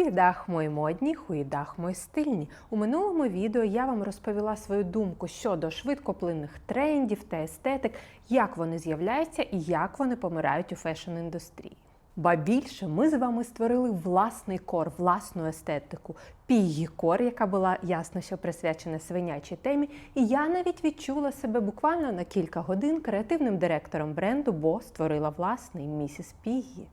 Хуїдах мої модні, хуїдах мої стильні. У минулому відео я вам розповіла свою думку щодо швидкоплинних трендів та естетик, як вони з'являються і як вони помирають у фешн-індустрії. Ба більше ми з вами створили власний кор, власну естетику, пігі кор, яка була ясно, що присвячена свинячій темі. І я навіть відчула себе буквально на кілька годин креативним директором бренду, бо створила власний місіс Пігі.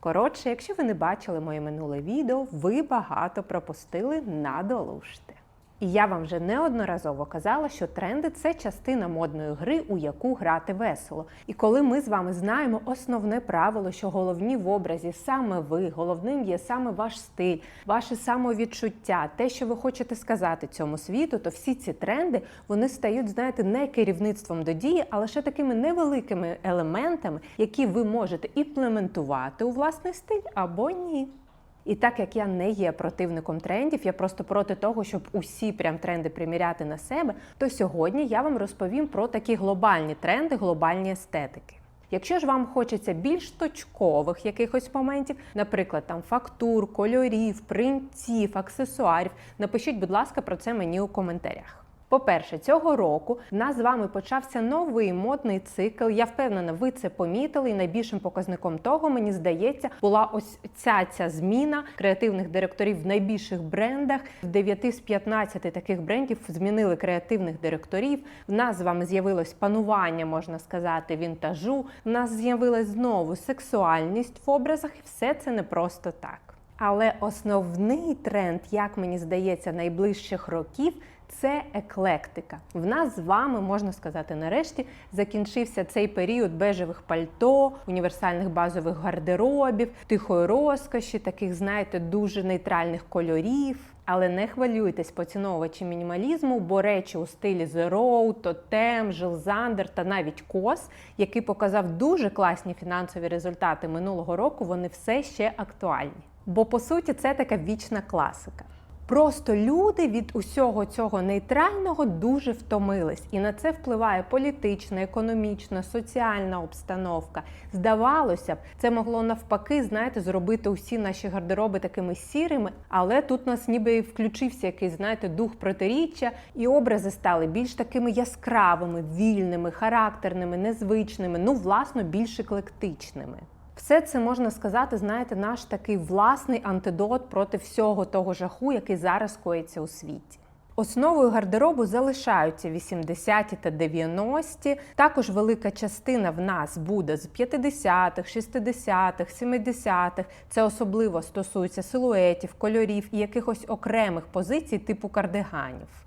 Коротше, якщо ви не бачили моє минуле відео, ви багато пропустили надолужте. І я вам вже неодноразово казала, що тренди це частина модної гри, у яку грати весело. І коли ми з вами знаємо основне правило, що головні в образі саме ви, головним є саме ваш стиль, ваше самовідчуття, те, що ви хочете сказати цьому світу, то всі ці тренди вони стають, знаєте, не керівництвом до дії, а лише такими невеликими елементами, які ви можете імплементувати у власний стиль або ні. І так як я не є противником трендів, я просто проти того, щоб усі прям тренди приміряти на себе, то сьогодні я вам розповім про такі глобальні тренди, глобальні естетики. Якщо ж вам хочеться більш точкових якихось моментів, наприклад, там фактур, кольорів, принтів, аксесуарів, напишіть, будь ласка, про це мені у коментарях. По-перше, цього року в нас з вами почався новий модний цикл. Я впевнена, ви це помітили. І найбільшим показником того, мені здається, була ось ця ця зміна креативних директорів в найбільших брендах. В 9 з 15 таких брендів змінили креативних директорів. В нас з вами з'явилось панування, можна сказати, вінтажу. В нас з'явилась знову сексуальність в образах, і все це не просто так. Але основний тренд, як мені здається, найближчих років це еклектика. В нас з вами можна сказати, нарешті закінчився цей період бежевих пальто, універсальних базових гардеробів, тихої розкоші, таких, знаєте, дуже нейтральних кольорів. Але не хвилюйтесь, поціновувачі мінімалізму, бо речі у стилі The Row, Totem, Жилзандер та навіть Кос, який показав дуже класні фінансові результати минулого року, вони все ще актуальні. Бо по суті це така вічна класика. Просто люди від усього цього нейтрального дуже втомились, і на це впливає політична, економічна, соціальна обстановка. Здавалося б, це могло навпаки, знаєте, зробити усі наші гардероби такими сірими, але тут нас ніби включився якийсь, знаєте, дух протиріччя, і образи стали більш такими яскравими, вільними, характерними, незвичними, ну, власно, більш еклектичними. Все це можна сказати, знаєте, наш такий власний антидот проти всього того жаху, який зараз коїться у світі. Основою гардеробу залишаються 80-ті та 90-ті. Також велика частина в нас буде з 50-х, 60-х, 70-х. Це особливо стосується силуетів, кольорів і якихось окремих позицій типу кардиганів.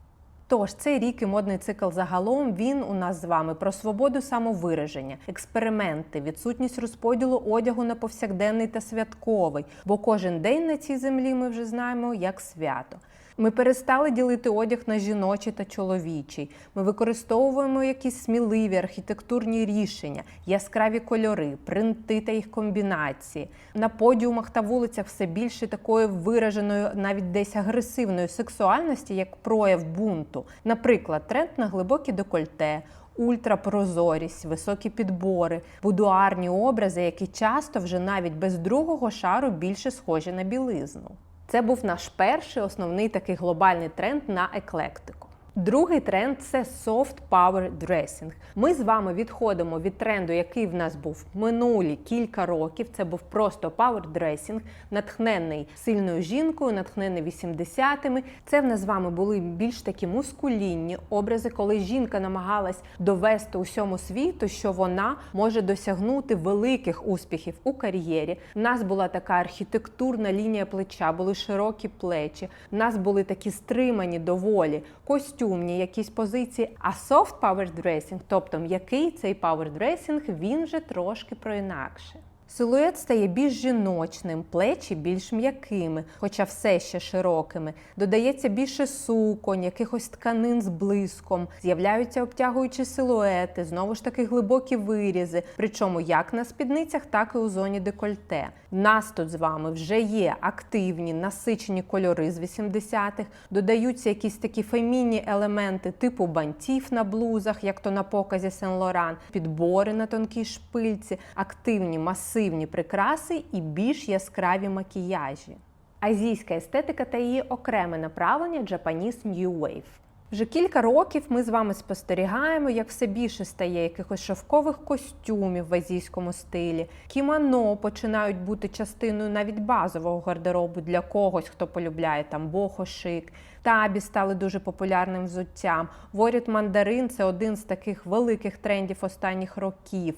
Тож цей рік і модний цикл загалом він у нас з вами про свободу самовираження, експерименти, відсутність розподілу одягу на повсякденний та святковий, бо кожен день на цій землі ми вже знаємо як свято. Ми перестали ділити одяг на жіночий та чоловічий. Ми використовуємо якісь сміливі архітектурні рішення, яскраві кольори, принти та їх комбінації. На подіумах та вулицях все більше такої вираженої, навіть десь агресивної сексуальності, як прояв бунту. Наприклад, тренд на глибокі декольте. Ультрапрозорість, високі підбори, будуарні образи, які часто вже навіть без другого шару більше схожі на білизну. Це був наш перший основний такий глобальний тренд на еклектику. Другий тренд це soft power dressing. Ми з вами відходимо від тренду, який в нас був минулі кілька років. Це був просто power dressing, натхнений сильною жінкою, натхнений 80-ми. Це в нас з вами були більш такі мускулінні образи, коли жінка намагалась довести усьому світу, що вона може досягнути великих успіхів у кар'єрі. У нас була така архітектурна лінія плеча, були широкі плечі. У нас були такі стримані доволі костюми костюмні якісь позиції, а soft power dressing, тобто м'який цей power dressing, він вже трошки про інакше. Силует стає більш жіночним, плечі більш м'якими, хоча все ще широкими. Додається більше суконь, якихось тканин з блиском, з'являються обтягуючі силуети, знову ж таки глибокі вирізи, причому як на спідницях, так і у зоні декольте. Нас тут з вами вже є активні насичені кольори з 80-х, додаються якісь такі фемінні елементи типу бантів на блузах, як то на показі Сен Лоран, підбори на тонкій шпильці, активні масивні прикраси і більш яскраві макіяжі. Азійська естетика та її окреме направлення Japanese New Wave. Вже кілька років ми з вами спостерігаємо, як все більше стає якихось шовкових костюмів в азійському стилі. Кімоно починають бути частиною навіть базового гардеробу для когось, хто полюбляє там бохо-шик. Табі стали дуже популярним взуттям. Воріт мандарин це один з таких великих трендів останніх років.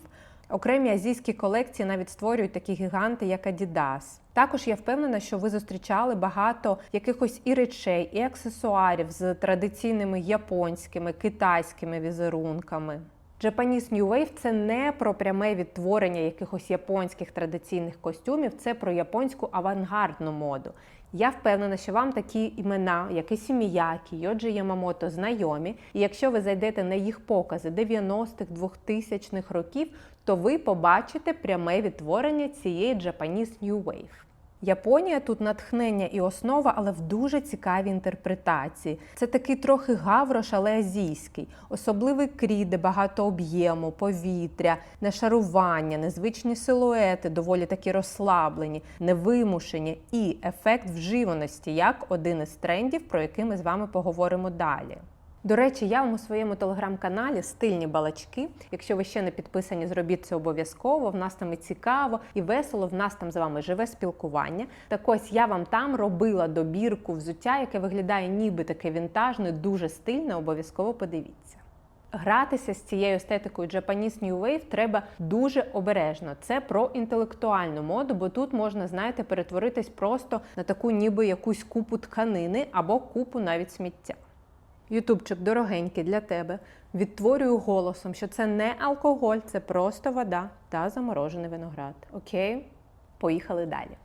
Окремі азійські колекції навіть створюють такі гіганти, як Adidas. Також я впевнена, що ви зустрічали багато якихось і речей, і аксесуарів з традиційними японськими, китайськими візерунками. Japanese New Wave – це не про пряме відтворення якихось японських традиційних костюмів, це про японську авангардну моду. Я впевнена, що вам такі імена, як Ісі Міякі, Йоджі Ямамото, знайомі. І якщо ви зайдете на їх покази 90-х, 2000-х років, то ви побачите пряме відтворення цієї Japanese New Wave. Японія тут натхнення і основа, але в дуже цікавій інтерпретації. Це такий трохи гаврош, але азійський, особливий крій, де багато об'єму, повітря, нашарування, незвичні силуети, доволі такі розслаблені, невимушені і ефект вживаності, як один із трендів, про який ми з вами поговоримо далі. До речі, я вам у своєму телеграм-каналі стильні балачки. Якщо ви ще не підписані, зробіть це обов'язково. В нас там і цікаво і весело. В нас там з вами живе спілкування. Так ось я вам там робила добірку взуття, яке виглядає ніби таке вінтажне, дуже стильне. Обов'язково подивіться. Гратися з цією естетикою Japanese New Wave треба дуже обережно. Це про інтелектуальну моду, бо тут можна, знаєте, перетворитись просто на таку, ніби якусь купу тканини або купу навіть сміття. Ютубчик дорогенький для тебе. Відтворюю голосом, що це не алкоголь, це просто вода та заморожений виноград. Окей? Поїхали далі.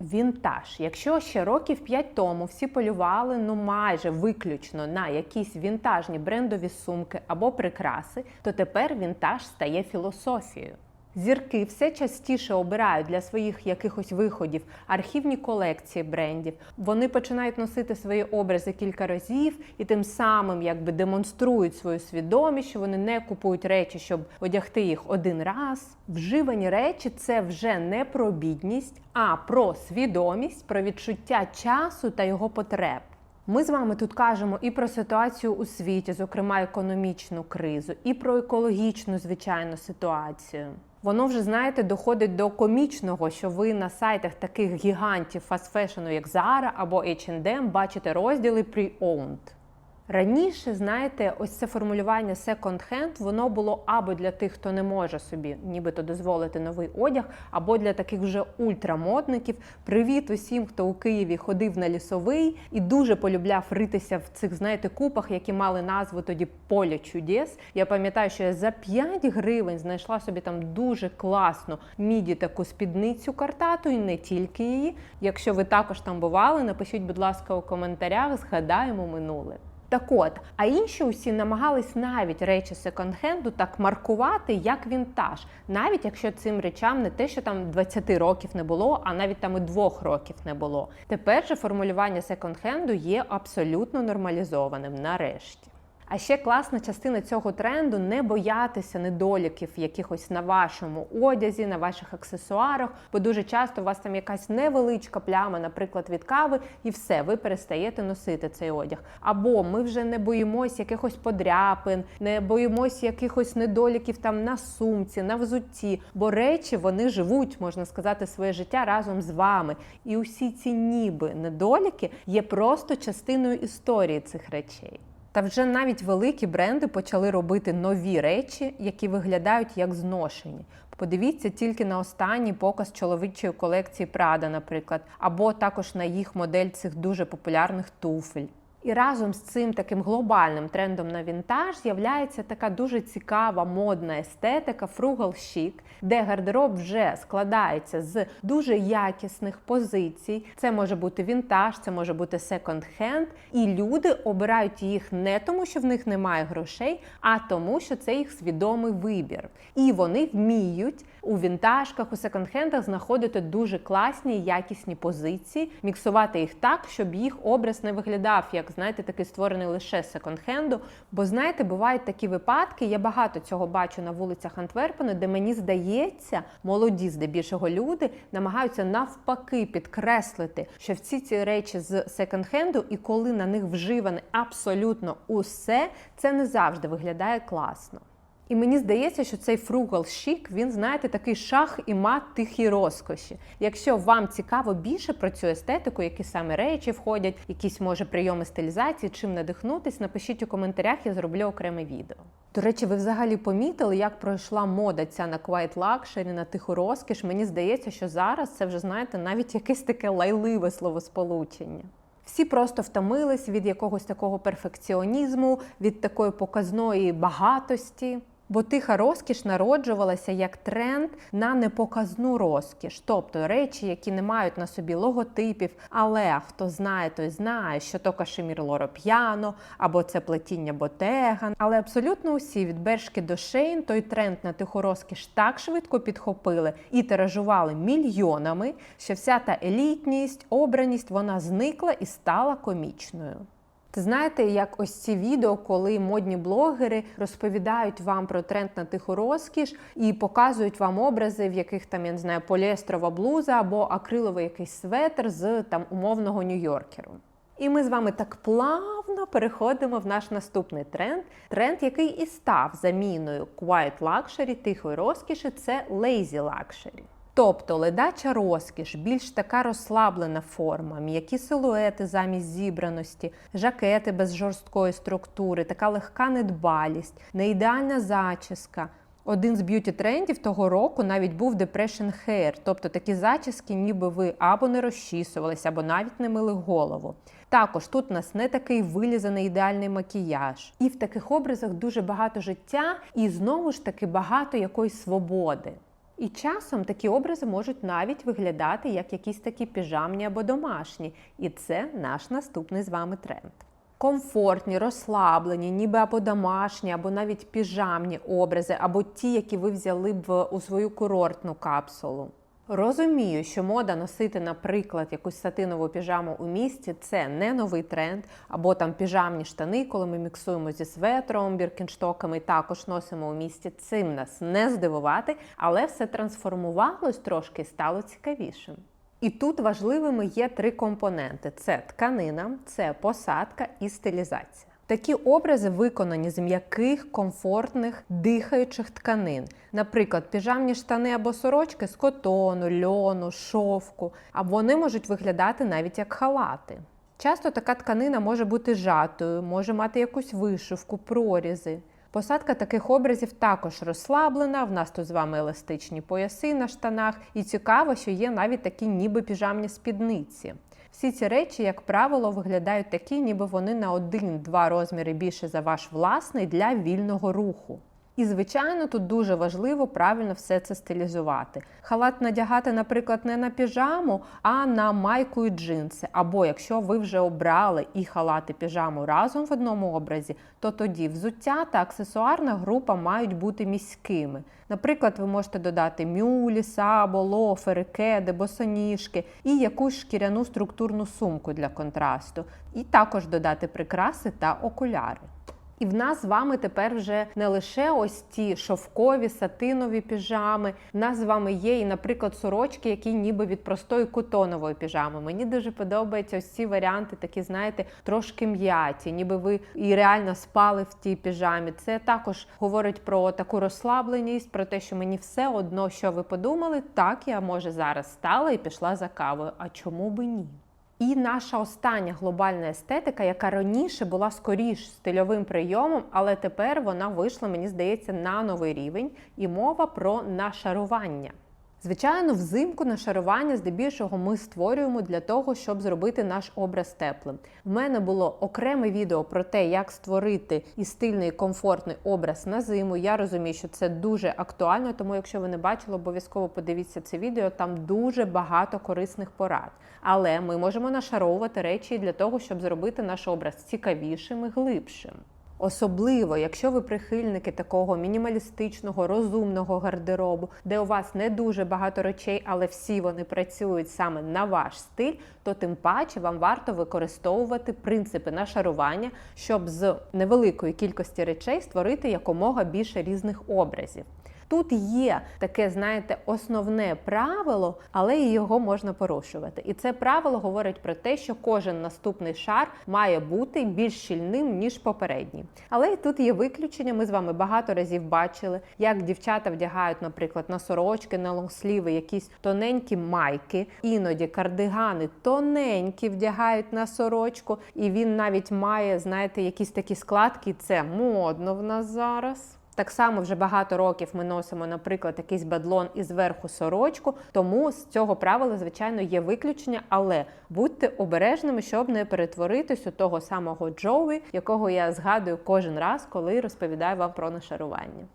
Вінтаж. Якщо ще років 5 тому всі полювали ну майже виключно на якісь вінтажні брендові сумки або прикраси, то тепер вінтаж стає філософією. Зірки все частіше обирають для своїх якихось виходів архівні колекції брендів. Вони починають носити свої образи кілька разів і тим самим якби демонструють свою свідомість, що вони не купують речі, щоб одягти їх один раз. Вживані речі це вже не про бідність, а про свідомість, про відчуття часу та його потреб. Ми з вами тут кажемо і про ситуацію у світі, зокрема економічну кризу, і про екологічну звичайну ситуацію. Воно вже, знаєте, доходить до комічного, що ви на сайтах таких гігантів фастфешену, як Zara або H&M, бачите розділи pre-owned. Раніше, знаєте, ось це формулювання second-hand, воно було або для тих, хто не може собі нібито дозволити новий одяг, або для таких вже ультрамодників. Привіт усім, хто у Києві ходив на лісовий і дуже полюбляв ритися в цих, знаєте, купах, які мали назву тоді Поле чудес. Я пам'ятаю, що я за 5 гривень знайшла собі там дуже класну міді таку спідницю картату, і не тільки її. Якщо ви також там бували, напишіть, будь ласка, у коментарях, згадаємо минуле. Так от, а інші усі намагались навіть речі секонд-хенду так маркувати як вінтаж, навіть якщо цим речам не те, що там 20 років не було, а навіть там і двох років не було. Тепер же формулювання секонд-хенду є абсолютно нормалізованим нарешті. А ще класна частина цього тренду не боятися недоліків якихось на вашому одязі, на ваших аксесуарах, бо дуже часто у вас там якась невеличка пляма, наприклад, від кави, і все, ви перестаєте носити цей одяг. Або ми вже не боїмось якихось подряпин, не боїмось якихось недоліків там на сумці, на взутті, бо речі вони живуть, можна сказати, своє життя разом з вами. І усі ці ніби недоліки є просто частиною історії цих речей. Та вже навіть великі бренди почали робити нові речі, які виглядають як зношені. Подивіться тільки на останній показ чоловічої колекції Prada, наприклад, або також на їх модель цих дуже популярних туфель. І разом з цим таким глобальним трендом на вінтаж з'являється така дуже цікава модна естетика frugal chic, де гардероб вже складається з дуже якісних позицій. Це може бути вінтаж, це може бути секонд-хенд. І люди обирають їх не тому, що в них немає грошей, а тому, що це їх свідомий вибір. І вони вміють у вінтажках, у секонд-хендах знаходити дуже класні якісні позиції, міксувати їх так, щоб їх образ не виглядав, як знаєте, такий створений лише секонд-хенду. Бо знаєте, бувають такі випадки. Я багато цього бачу на вулицях Антверпену, де мені здається, молоді здебільшого люди намагаються навпаки підкреслити, що всі ці речі з секонд-хенду, і коли на них вживане абсолютно усе, це не завжди виглядає класно. І мені здається, що цей фругал шік, він, знаєте, такий шах і мат тихій розкоші. Якщо вам цікаво більше про цю естетику, які саме речі входять, якісь може прийоми стилізації, чим надихнутись, напишіть у коментарях, я зроблю окреме відео. До речі, ви взагалі помітили, як пройшла мода ця на quiet luxury, на тиху розкіш. Мені здається, що зараз це вже знаєте навіть якесь таке лайливе словосполучення. Всі просто втомились від якогось такого перфекціонізму, від такої показної багатості. Бо тиха розкіш народжувалася як тренд на непоказну розкіш, тобто речі, які не мають на собі логотипів, але хто знає, той знає, що то кашемір Лоро П'яно або це плетіння Ботеган. Але абсолютно усі від Бершки до Шейн той тренд на тиху розкіш так швидко підхопили і тиражували мільйонами, що вся та елітність, обраність вона зникла і стала комічною. Ти знаєте, як ось ці відео, коли модні блогери розповідають вам про тренд на тиху розкіш і показують вам образи, в яких там я не знаю, поліестрова блуза або акриловий якийсь светр з там умовного Нью-Йоркеру. І ми з вами так плавно переходимо в наш наступний тренд. Тренд, який і став заміною quiet luxury, тихої розкіші, це lazy luxury. Тобто ледача розкіш, більш така розслаблена форма, м'які силуети замість зібраності, жакети без жорсткої структури, така легка недбалість, неідеальна зачіска. Один з б'юті трендів того року навіть був depression hair, тобто такі зачіски, ніби ви або не розчісувалися, або навіть не мили голову. Також тут у нас не такий вилізаний ідеальний макіяж. І в таких образах дуже багато життя, і знову ж таки багато якоїсь свободи. І часом такі образи можуть навіть виглядати як якісь такі піжамні або домашні. І це наш наступний з вами тренд. Комфортні, розслаблені, ніби або домашні, або навіть піжамні образи, або ті, які ви взяли б у свою курортну капсулу. Розумію, що мода носити, наприклад, якусь сатинову піжаму у місті це не новий тренд, або там піжамні штани, коли ми міксуємо зі светром, біркінштоками, також носимо у місті. Цим нас не здивувати, але все трансформувалось трошки і стало цікавішим. І тут важливими є три компоненти: це тканина, це посадка і стилізація. Такі образи виконані з м'яких, комфортних, дихаючих тканин. Наприклад, піжамні штани або сорочки з котону, льону, шовку, а вони можуть виглядати навіть як халати. Часто така тканина може бути жатою, може мати якусь вишивку, прорізи. Посадка таких образів також розслаблена. В нас тут з вами еластичні пояси на штанах, і цікаво, що є навіть такі ніби піжамні спідниці. Всі ці речі, як правило, виглядають такі, ніби вони на один-два розміри більше за ваш власний для вільного руху. І, звичайно, тут дуже важливо правильно все це стилізувати. Халат надягати, наприклад, не на піжаму, а на майку і джинси. Або якщо ви вже обрали і халат, і піжаму разом в одному образі, то тоді взуття та аксесуарна група мають бути міськими. Наприклад, ви можете додати мюлі, сабо, лофери, кеди, босоніжки і якусь шкіряну структурну сумку для контрасту. І також додати прикраси та окуляри. І в нас з вами тепер вже не лише ось ті шовкові сатинові піжами. В нас з вами є і, наприклад, сорочки, які ніби від простої кутонової піжами. Мені дуже подобаються ось ці варіанти, такі, знаєте, трошки м'яті, ніби ви і реально спали в тій піжамі. Це також говорить про таку розслабленість, про те, що мені все одно, що ви подумали, так я може зараз стала і пішла за кавою. А чому би ні? І наша остання глобальна естетика, яка раніше була скоріш стильовим прийомом, але тепер вона вийшла, мені здається, на новий рівень, і мова про нашарування. Звичайно, взимку нашарування здебільшого ми створюємо для того, щоб зробити наш образ теплим. В мене було окреме відео про те, як створити і стильний, і комфортний образ на зиму. Я розумію, що це дуже актуально, тому якщо ви не бачили, обов'язково подивіться це відео. Там дуже багато корисних порад. Але ми можемо нашаровувати речі для того, щоб зробити наш образ цікавішим і глибшим. Особливо, якщо ви прихильники такого мінімалістичного, розумного гардеробу, де у вас не дуже багато речей, але всі вони працюють саме на ваш стиль, то тим паче вам варто використовувати принципи нашарування, щоб з невеликої кількості речей створити якомога більше різних образів. Тут є таке, знаєте, основне правило, але його можна порушувати. І це правило говорить про те, що кожен наступний шар має бути більш щільним, ніж попередній. Але і тут є виключення. Ми з вами багато разів бачили, як дівчата вдягають, наприклад, на сорочки, на лонгсліви якісь тоненькі майки, іноді кардигани тоненькі вдягають на сорочку, і він навіть має, знаєте, якісь такі складки. Це модно в нас зараз. Так само вже багато років ми носимо, наприклад, якийсь бедлон і зверху сорочку. Тому з цього правила, звичайно, є виключення, але будьте обережними, щоб не перетворитись у того самого Джоуі, якого я згадую кожен раз, коли розповідаю вам про нашарування.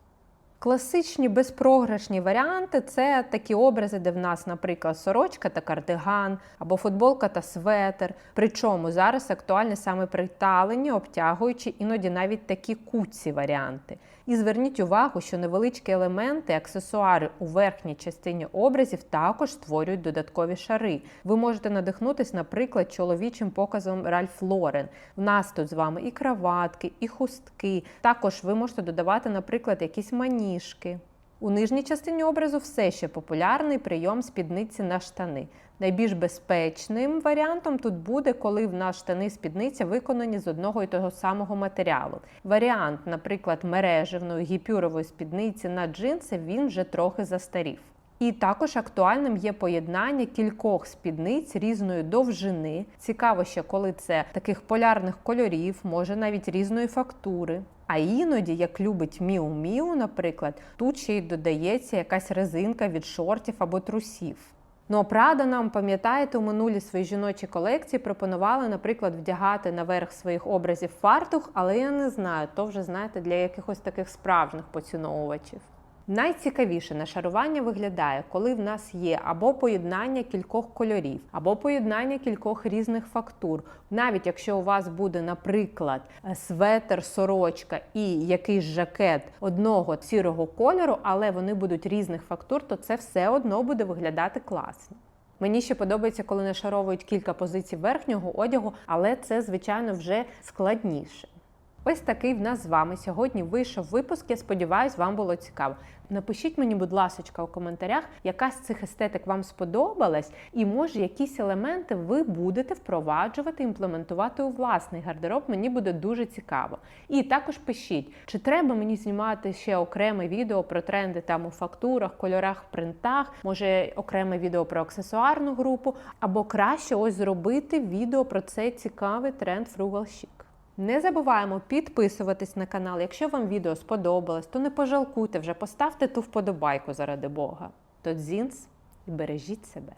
Класичні безпрограшні варіанти це такі образи, де в нас, наприклад, сорочка та кардиган, або футболка та светр. Причому зараз актуальні саме приталені, обтягуючі, іноді навіть такі куці варіанти. І зверніть увагу, що невеличкі елементи, аксесуари у верхній частині образів також створюють додаткові шари. Ви можете надихнутись, наприклад, чоловічим показом Ральф Лорен. В нас тут з вами і краватки, і хустки. Також ви можете додавати, наприклад, якісь маніжки. У нижній частині образу все ще популярний прийом спідниці на штани. Найбільш безпечним варіантом тут буде, коли в нас штани спідниця виконані з одного і того самого матеріалу. Варіант, наприклад, мережевної гіпюрової спідниці на джинси, він вже трохи застарів. І також актуальним є поєднання кількох спідниць різної довжини. Цікаво ще, коли це таких полярних кольорів, може навіть різної фактури. А іноді, як любить Міу Міу, наприклад, тут ще й додається якась резинка від шортів або трусів. Ну, а Прада нам, пам'ятаєте, у минулі свої жіночі колекції пропонували, наприклад, вдягати наверх своїх образів фартух, але я не знаю, то вже знаєте для якихось таких справжніх поціновувачів. Найцікавіше нашарування виглядає, коли в нас є або поєднання кількох кольорів, або поєднання кількох різних фактур. Навіть якщо у вас буде, наприклад, светер, сорочка і якийсь жакет одного сірого кольору, але вони будуть різних фактур, то це все одно буде виглядати класно. Мені ще подобається, коли нашаровують кілька позицій верхнього одягу, але це, звичайно, вже складніше. Ось такий в нас з вами сьогодні вийшов випуск. Я сподіваюся, вам було цікаво. Напишіть мені, будь ласка, у коментарях, яка з цих естетик вам сподобалась, і може якісь елементи ви будете впроваджувати, імплементувати у власний гардероб. Мені буде дуже цікаво. І також пишіть, чи треба мені знімати ще окреме відео про тренди там у фактурах, кольорах, принтах, може окреме відео про аксесуарну групу, або краще ось зробити відео про цей цікавий тренд Frugal Chic. Не забуваємо підписуватись на канал. Якщо вам відео сподобалось, то не пожалкуйте вже, поставте ту вподобайку заради Бога. То дзінс і бережіть себе.